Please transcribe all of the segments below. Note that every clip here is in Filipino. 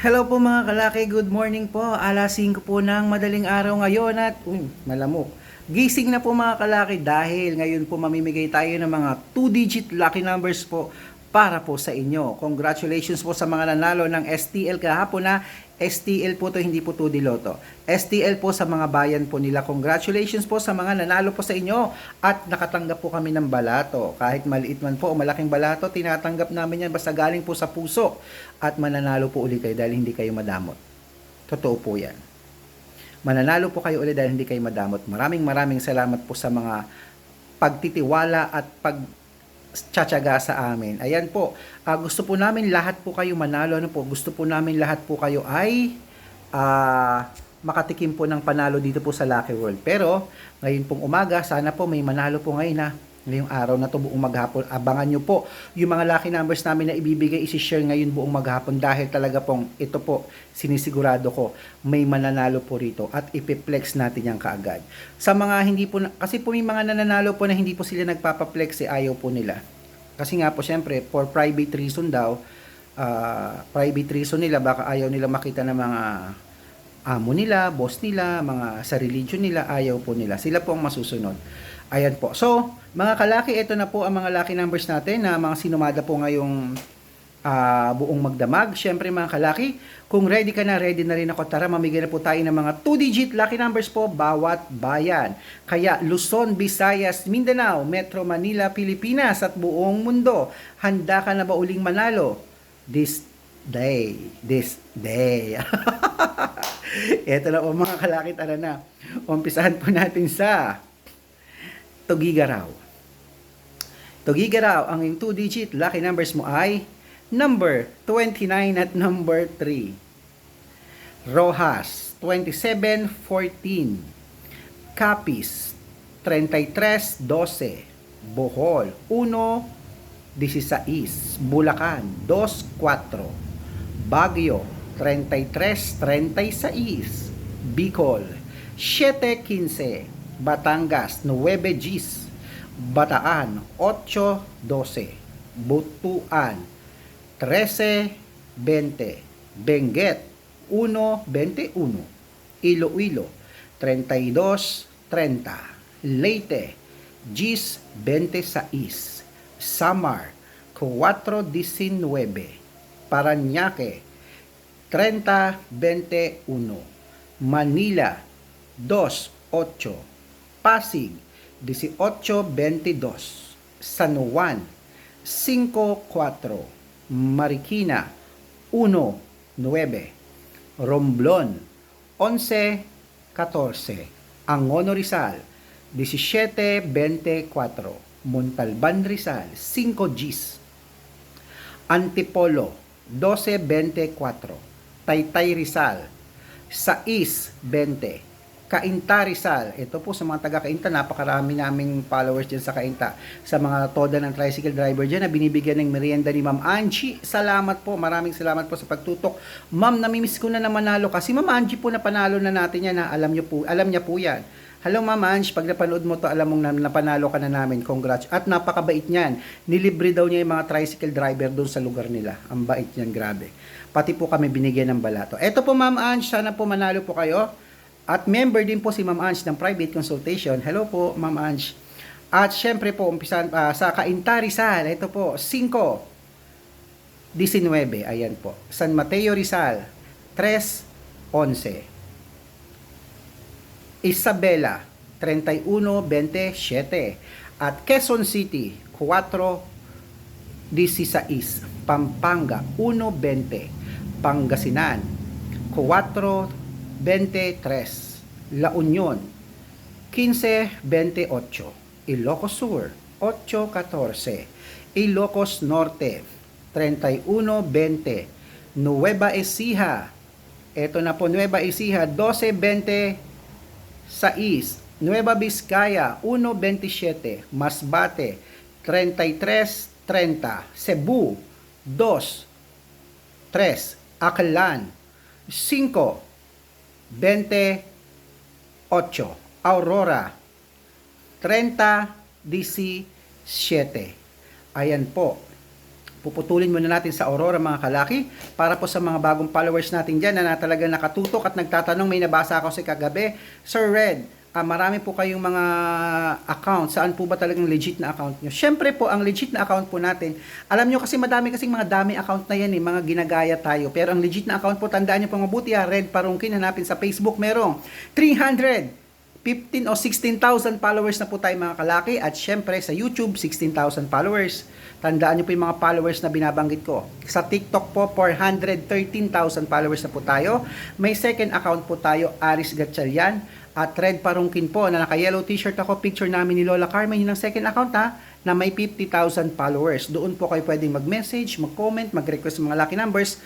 Hello po mga kalaki, good morning po. Alas 5 po ng madaling araw ngayon at uy, malamok. Gising na po mga kalaki dahil ngayon po mamimigay tayo ng mga 2-digit lucky numbers po para po sa inyo. Congratulations po sa mga nanalo ng STL kahapon na STL po to hindi po 2D Lotto. STL po sa mga bayan po nila. Congratulations po sa mga nanalo po sa inyo at nakatanggap po kami ng balato. Kahit maliit man po o malaking balato, tinatanggap namin yan basta galing po sa puso at mananalo po ulit kayo dahil hindi kayo madamot. Totoo po yan. Mananalo po kayo ulit dahil hindi kayo madamot. Maraming maraming salamat po sa mga pagtitiwala at pag tsatsaga sa amin. Ayan po, ah, gusto po namin lahat po kayo manalo. Ano po? Gusto po namin lahat po kayo ay ah, makatikim po ng panalo dito po sa Lucky World. Pero, ngayon pong umaga, sana po may manalo po ngayon na ngayong araw na to buong maghapon. Abangan nyo po yung mga lucky numbers namin na ibibigay, isi-share ngayon buong maghapon dahil talaga pong ito po, sinisigurado ko, may mananalo po rito at ipiplex natin yan kaagad. Sa mga hindi po, na- kasi po may mga nananalo po na hindi po sila nagpapaplex, eh, ayaw po nila. Kasi nga po, syempre, for private reason daw, ah, private reason nila, baka ayaw nila makita ng mga amo nila, boss nila, mga sa religion nila, ayaw po nila. Sila po ang masusunod. Ayan po. So, mga kalaki, ito na po ang mga lucky numbers natin na mga sinumada po ngayong ah, buong magdamag. Siyempre mga kalaki, kung ready ka na, ready na rin ako. Tara, mamigay na po tayo ng mga 2-digit lucky numbers po bawat bayan. Kaya Luzon, Visayas, Mindanao, Metro Manila, Pilipinas at buong mundo. Handa ka na ba uling manalo? This day. This day. Ito na po mga kalaki, tara na. Umpisahan po natin sa Tugigaraw. Tugigaraw, ang yung 2-digit lucky numbers mo ay number 29 at number 3. Rojas, 2714. Capiz, 3312. Bohol, 116. Bulacan, 24. Baguio, 3336. Bicol, 715. Batangas, 9 Gs. Bataan, 812. Butuan, 1320. Benguet, 121. Iloilo, 3230. Leyte, Gis 26. Samar, 419. Paranaque, 3021. Manila, 28. Pasig, 1822. San Juan, 54. Marikina, 19. Romblon, 11-14. Angono Rizal, 17-24. Montalban Rizal, 5 Gs. Antipolo, 12-24. Taytay Rizal, 6-20. Kainta Rizal, ito po sa mga taga Kainta, napakarami naming followers dyan sa Kainta. Sa mga toda ng tricycle driver dyan na binibigyan ng merienda ni Ma'am Angie. Salamat po, maraming salamat po sa pagtutok. Ma'am, namimiss ko na na manalo kasi Ma'am Angie po na panalo na natin yan na alam niyo po, alam niya po yan. Hello Ma'am Ange, pag napanood mo to, alam mong na, napanalo ka na namin. Congrats. At napakabait niyan. Nilibre daw niya yung mga tricycle driver doon sa lugar nila. Ang bait niyan, grabe. Pati po kami binigyan ng balato. Eto po Ma'am Ange, sana po manalo po kayo. At member din po si Ma'am Ange ng private consultation. Hello po Ma'am Ange. At syempre po, umpisan ah, sa Cainta Rizal, ito po, 5 19, ayan po. San Mateo Rizal, 3-11. Isabela, 31-27. At Quezon City, 4-16. Pampanga, 1-20. Pangasinan, 4-23. La Union, 15-28. Ilocos Sur, 8-14. Ilocos Norte, 31-20. Nueva Ecija, eto na po Nueva Ecija, 12-20 6. Nueva Vizcaya, 1.27. Masbate, 33.30. Cebu, 2. 3. Aklan, 5. 28. Aurora, 30. 17. Ayan po. Puputulin muna natin sa Aurora mga kalaki para po sa mga bagong followers natin dyan na, na talaga nakatutok at nagtatanong may nabasa ako si kagabi. Sir Red ah, marami po kayong mga account. Saan po ba talagang legit na account nyo? Syempre po ang legit na account po natin alam nyo kasi madami kasing mga dami account na yan eh mga ginagaya tayo. Pero ang legit na account po tandaan nyo po mabuti ha Red Parungkin hanapin sa Facebook merong 300 15 o 16,000 followers na po tayo mga kalaki at syempre sa YouTube 16,000 followers. Tandaan niyo po yung mga followers na binabanggit ko. Sa TikTok po 413,000 followers na po tayo. May second account po tayo Aris Gatchalian at Red Parungkin po na naka-yellow t-shirt ako picture namin ni Lola Carmen yun ang second account ha na may 50,000 followers. Doon po kayo pwedeng mag-message, mag-comment, mag-request ng mga lucky numbers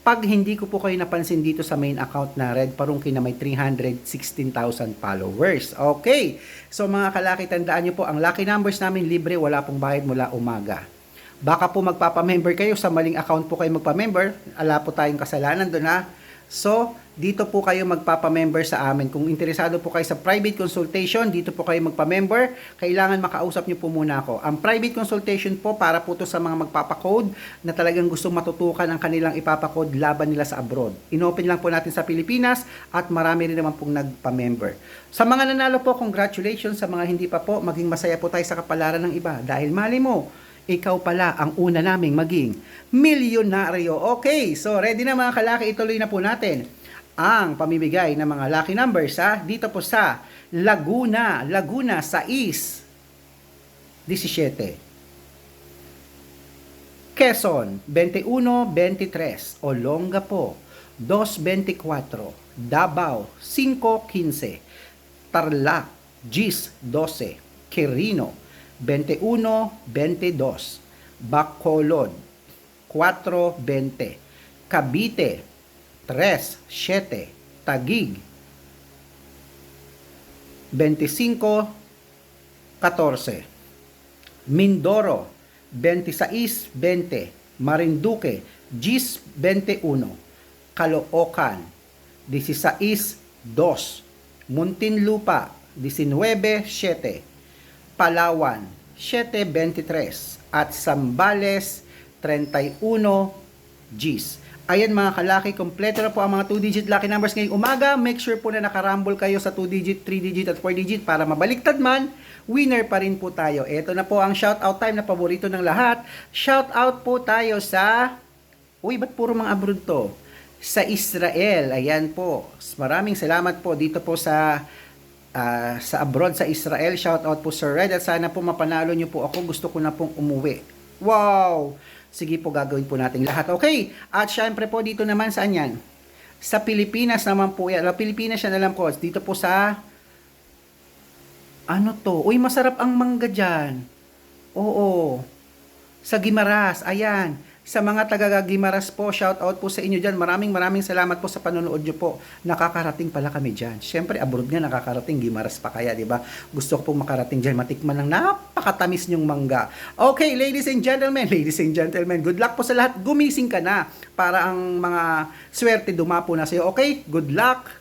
pag hindi ko po kayo napansin dito sa main account na Red Parungki na may 316,000 followers. Okay. So mga kalaki, tandaan nyo po, ang lucky numbers namin libre, wala pong bayad mula umaga. Baka po magpapamember kayo sa maling account po kayo magpamember. Ala po tayong kasalanan doon ha. So, dito po kayo magpapamember sa amin. Kung interesado po kayo sa private consultation, dito po kayo magpamember. Kailangan makausap nyo po muna ako. Ang private consultation po para po to sa mga magpapakode na talagang gusto matutukan ang kanilang ipapakode laban nila sa abroad. Inopen lang po natin sa Pilipinas at marami rin naman pong nagpamember. Sa mga nanalo po, congratulations. Sa mga hindi pa po, maging masaya po tayo sa kapalaran ng iba. Dahil mali mo, ikaw pala ang una naming maging milyonaryo. Okay, so ready na mga kalaki, ituloy na po natin ang pamimigay ng mga lucky numbers ha, dito po sa Laguna, Laguna 6 17 Quezon 21-23 Olongapo 2-24 Davao 5-15 Tarlac Gis 12 Quirino 21-22 Bacolod 4-20 Cavite 3-7 Tagig 25-14 Mindoro 26-20 Marinduque 10-21 Caloocan 16-2 Muntinlupa 19-7 Palawan 7.23 at Sambales 31 Gs. Ayan mga kalaki, kompleto na po ang mga 2-digit lucky numbers ngayong umaga. Make sure po na nakarumble kayo sa 2-digit, 3-digit at 4-digit para mabaliktad man, winner pa rin po tayo. Ito na po ang shoutout time na paborito ng lahat. Shoutout po tayo sa... Uy, ba't puro mga abroad to? Sa Israel, ayan po. Maraming salamat po dito po sa ah, sa abroad sa Israel. Shout out po Sir Red at sana po mapanalo niyo po ako. Gusto ko na pong umuwi. Wow! Sige po gagawin po natin lahat. Okay. At syempre po dito naman saan yan? Sa Pilipinas naman po yan. Pilipinas yan alam ko. Dito po sa ano to? Uy, masarap ang mangga dyan. Oo. Sa Gimaras. Ayan. Sa mga taga Gimaras po, shout out po sa inyo dyan. Maraming maraming salamat po sa panonood nyo po. Nakakarating pala kami dyan. Siyempre, abroad nga nakakarating. Gimaras pa kaya, di ba? Gusto ko pong makarating dyan. Matikman ng napakatamis nyong mangga. Okay, ladies and gentlemen, ladies and gentlemen, good luck po sa lahat. Gumising ka na para ang mga swerte dumapo na sa'yo. Okay, good luck.